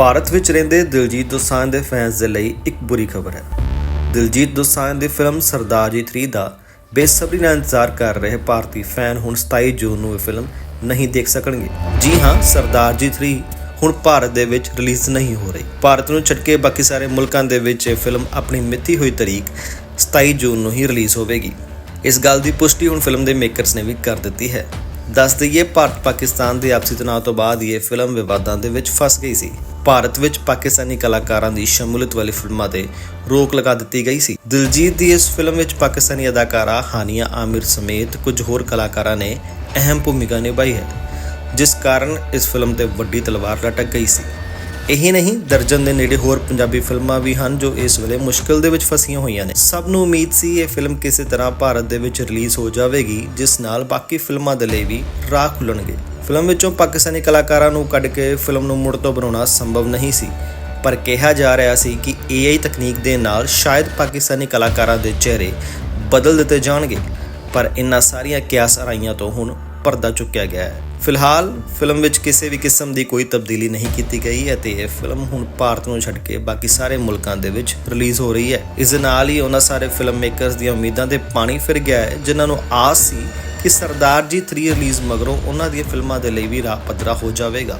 ਭਾਰਤ ਵਿੱਚ ਰਹਿੰਦੇ ਦਿਲਜੀਤ ਦੋਸਾਂਝ ਦੇ ਫੈਨਸ ਦੇ ਲਈ ਇੱਕ ਬੁਰੀ ਖਬਰ ਹੈ। ਦਿਲਜੀਤ ਦੋਸਾਂਝ ਦੀ ਫਿਲਮ ਸਰਦਾਰ ਜੀ 3 ਦਾ ਬੇਸਬਰੀ ਨਾਲ ਇੰਤਜ਼ਾਰ ਕਰ ਰਹੇ ਭਾਰਤੀ ਫੈਨ ਹੁਣ 27 ਜੂਨ ਨੂੰ ਇਹ ਫਿਲਮ ਨਹੀਂ ਦੇਖ ਸਕਣਗੇ। ਜੀ ਹਾਂ, ਸਰਦਾਰ ਜੀ 3 ਹੁਣ ਭਾਰਤ ਦੇ ਵਿੱਚ ਰਿਲੀਜ਼ ਨਹੀਂ ਹੋ ਰਹੀ। ਭਾਰਤ ਨੂੰ ਛੱਡ ਕੇ ਬਾਕੀ ਸਾਰੇ ਮੁਲਕਾਂ ਦੇ ਵਿੱਚ ਇਹ ਫਿਲਮ ਆਪਣੀ ਮਿੱਥੀ ਹੋਈ ਤਾਰੀਖ 27 ਜੂਨ ਨੂੰ ਹੀ ਰਿਲੀਜ਼ ਹੋਵੇਗੀ। ਇਸ ਗੱਲ ਦੀ ਪੁਸ਼ਟੀ ਹੁਣ ਫਿਲਮ ਦੇ ਮੇਕਰਸ ਨੇ ਵੀ ਕਰ ਦਿੱਤੀ ਹੈ। ਦੱਸ ਦਈਏ, ਭਾਰਤ ਪਾਕਿਸਤਾਨ ਦੇ ਆਪਸੀ ਤਣਾਅ ਤੋਂ ਬਾਅਦ ਇਹ ਫਿਲਮ ਵਿਵਾਦਾਂ ਦੇ ਵਿੱਚ ਫਸ ਗਈ ਸੀ। ਭਾਰਤ ਵਿੱਚ ਪਾਕਿਸਤਾਨੀ ਕਲਾਕਾਰਾਂ ਦੀ ਸ਼ਮੂਲੀਅਤ ਵਾਲੀ ਫਿਲਮਾਂ ਤੇ ਰੋਕ ਲਗਾ ਦਿੱਤੀ ਗਈ ਸੀ। ਦਿਲਜੀਤ ਦੀ ਇਸ ਫਿਲਮ ਵਿੱਚ ਪਾਕਿਸਤਾਨੀ ਅਦਾਕਾਰਾ ਹਾਨੀਆ ਆਮਿਰ ਸਮੇਤ ਕੁਝ ਹੋਰ ਕਲਾਕਾਰਾਂ ਨੇ ਅਹਿਮ ਭੂਮਿਕਾ ਨਿਭਾਈ ਹੈ, ਜਿਸ ਕਾਰਨ ਇਸ ਫਿਲਮ ਤੇ ਵੱਡੀ ਤਲਵਾਰ ਲਟਕ ਗਈ ਸੀ। ਇਹੀ ਨਹੀਂ, ਦਰਜਨ ਦੇ ਨੇੜੇ ਹੋਰ ਪੰਜਾਬੀ ਫਿਲਮਾਂ ਵੀ ਹਨ ਜੋ ਇਸ ਵੇਲੇ ਮੁਸ਼ਕਲ ਦੇ ਵਿੱਚ ਫਸੀਆਂ ਹੋਈਆਂ ਨੇ। ਸਭ ਨੂੰ ਉਮੀਦ ਸੀ ਇਹ ਫਿਲਮ ਕਿਸੇ ਤਰ੍ਹਾਂ ਭਾਰਤ ਦੇ ਵਿੱਚ ਰਿਲੀਜ਼ ਹੋ ਜਾਵੇਗੀ, ਜਿਸ ਨਾਲ ਬਾਕੀ ਫਿਲਮਾਂ ਦੇ ਲਈ ਵੀ ਰਾਹ ਖੁੱਲਣਗੇ। ਫਿਲਮ ਵਿੱਚੋਂ ਪਾਕਿਸਤਾਨੀ ਕਲਾਕਾਰਾਂ ਨੂੰ ਕੱਢ ਕੇ ਫਿਲਮ ਨੂੰ ਮੁੜ ਤੋਂ ਬਣਾਉਣਾ ਸੰਭਵ ਨਹੀਂ ਸੀ। ਪਰ ਕਿਹਾ ਜਾ ਰਿਹਾ ਸੀ ਕਿ AI ਤਕਨੀਕ ਦੇ ਨਾਲ ਸ਼ਾਇਦ ਪਾਕਿਸਤਾਨੀ ਕਲਾਕਾਰਾਂ ਦੇ ਚਿਹਰੇ ਬਦਲ ਦਿੱਤੇ ਜਾਣਗੇ। ਪਰ ਇਨ੍ਹਾਂ ਸਾਰੀਆਂ ਕਿਆਸ ਅਰਾਈਆਂ ਤੋਂ ਹੁਣ ਪਰਦਾ ਚੁੱਕਿਆ ਗਿਆ ਹੈ। ਫਿਲਹਾਲ, ਫਿਲਮ ਵਿੱਚ ਕਿਸੇ ਵੀ ਕਿਸਮ ਦੀ ਕੋਈ ਤਬਦੀਲੀ ਨਹੀਂ ਕੀਤੀ ਗਈ ਹੈ ਤੇ ਇਹ ਫਿਲਮ ਹੁਣ ਭਾਰਤ ਨੂੰ ਛੱਡ ਕੇ ਬਾਕੀ ਸਾਰੇ ਮੁਲਕਾਂ ਦੇ ਵਿੱਚ ਰਿਲੀਜ਼ ਹੋ ਰਹੀ ਹੈ। ਇਸ ਦੇ ਨਾਲ ਹੀ ਉਹਨਾਂ ਸਾਰੇ ਫਿਲਮ ਮੇਕਰਸ ਦੀਆਂ ਉਮੀਦਾਂ ਤੇ ਪਾਣੀ ਫਿਰ ਗਿਆ ਹੈ, ਜਿਨ੍ਹਾਂ ਨੂੰ ਆਸ ਸੀ ਕਿ ਸਰਦਾਰ ਜੀ 3 ਰਿਲੀਜ਼ ਮਗਰੋਂ ਉਹਨਾਂ ਦੀਆਂ ਫਿਲਮਾਂ ਦੇ ਲਈ ਵੀ ਰਾਹ ਪੱਧਰਾ ਹੋ ਜਾਵੇਗਾ।